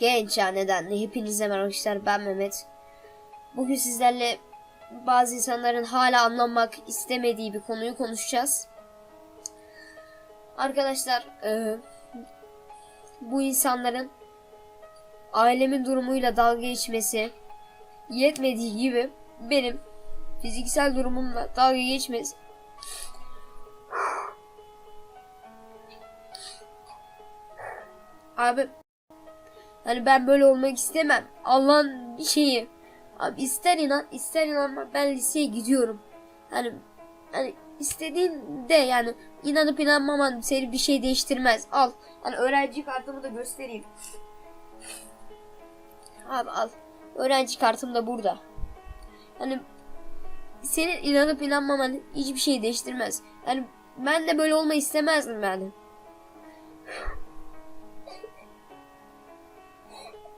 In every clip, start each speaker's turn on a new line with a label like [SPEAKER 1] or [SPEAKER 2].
[SPEAKER 1] Genç ya neden? Hepinize merhaba arkadaşlar ben Mehmet. Bugün sizlerle bazı insanların hala anlamak istemediği bir konuyu konuşacağız. Arkadaşlar e, bu insanların ailemin durumuyla dalga geçmesi yetmediği gibi benim fiziksel durumumla dalga geçmesi Abi Hani ben böyle olmak istemem. Allah'ın bir şeyi. Abi ister inan ister inanma ben liseye gidiyorum. Hani hani istediğin de yani inanıp inanmaman seni bir şey değiştirmez. Al. Hani öğrenci kartımı da göstereyim. Abi al. Öğrenci kartım da burada. Hani senin inanıp inanmaman hiçbir şey değiştirmez. Yani ben de böyle olmayı istemezdim yani.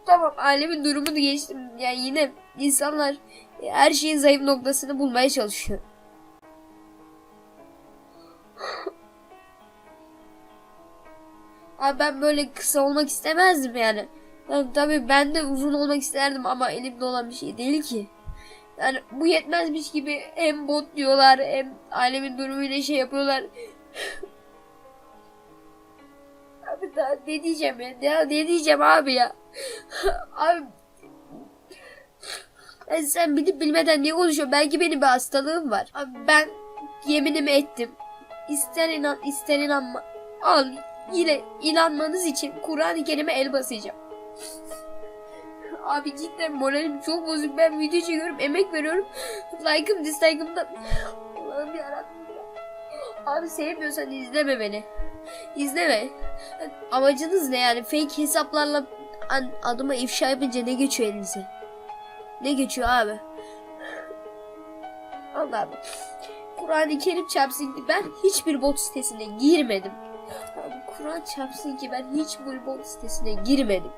[SPEAKER 1] Tamam ailemin durumunu geçtim. Yani yine insanlar her şeyin zayıf noktasını bulmaya çalışıyor. Abi ben böyle kısa olmak istemezdim yani. yani. Tabii ben de uzun olmak isterdim ama elimde olan bir şey değil ki. Yani bu yetmezmiş gibi hem bot diyorlar hem ailemin durumuyla şey yapıyorlar. Daha ne diyeceğim ya? Ne diyeceğim abi ya? abi ben sen bilip bilmeden niye konuşuyorsun? Belki benim bir hastalığım var. Abi ben yeminimi ettim. İster inan ister inanma. Al yine inanmanız için Kur'an-ı Kerim'e el basacağım. Abi cidden moralim çok bozuk. Ben video çekiyorum, emek veriyorum. Like'ım, dislike'ım da... Allah'ım yarabbim ya. Abi sevmiyorsan izleme beni. İzleme. Amacınız ne yani? Fake hesaplarla adıma ifşa yapınca ne geçiyor elinize? Ne geçiyor abi? Allah'ım. Kur'an-ı Kerim çarpsın ki ben hiçbir bot sitesine girmedim. Kur'an çarpsın ki ben hiçbir bot sitesine girmedim.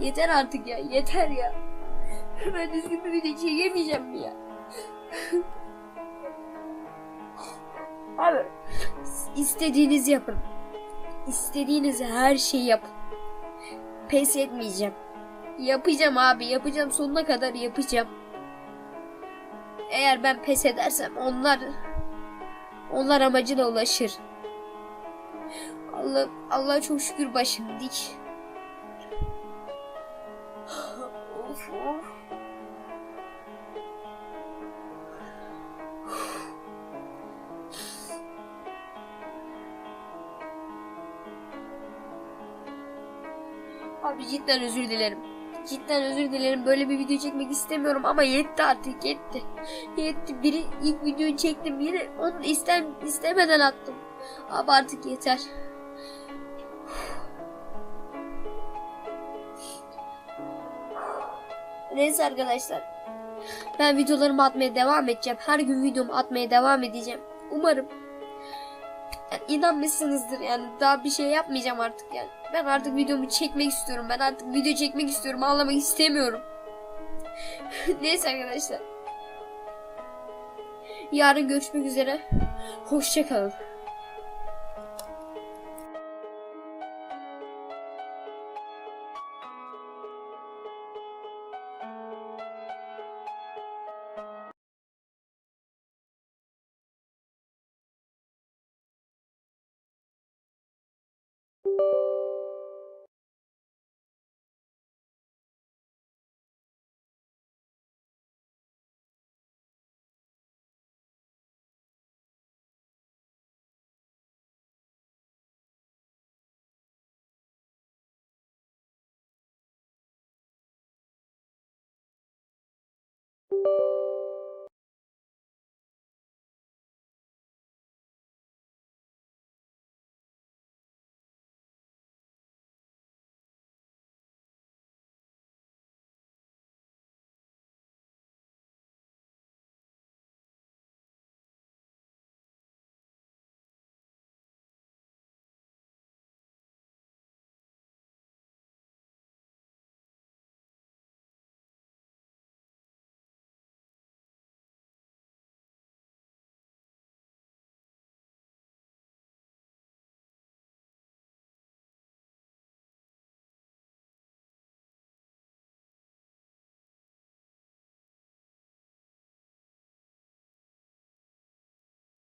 [SPEAKER 1] Yeter artık ya yeter ya. Ben düzgün bir video çekemeyeceğim mi ya? Abi istediğinizi yapın. İstediğiniz her şeyi yapın. Pes etmeyeceğim. Yapacağım abi yapacağım sonuna kadar yapacağım. Eğer ben pes edersem onlar onlar amacına ulaşır. Allah Allah çok şükür başım. Abi cidden özür dilerim. Cidden özür dilerim. Böyle bir video çekmek istemiyorum ama yetti artık yetti. Yetti. Biri ilk videoyu çektim yine onu istem istemeden attım. Abi artık yeter. Neyse arkadaşlar. Ben videolarımı atmaya devam edeceğim. Her gün videomu atmaya devam edeceğim. Umarım yani inanmışsınızdır yani daha bir şey yapmayacağım artık yani. Ben artık videomu çekmek istiyorum. Ben artık video çekmek istiyorum. Ağlamak istemiyorum. Neyse arkadaşlar. Yarın görüşmek üzere. Hoşçakalın.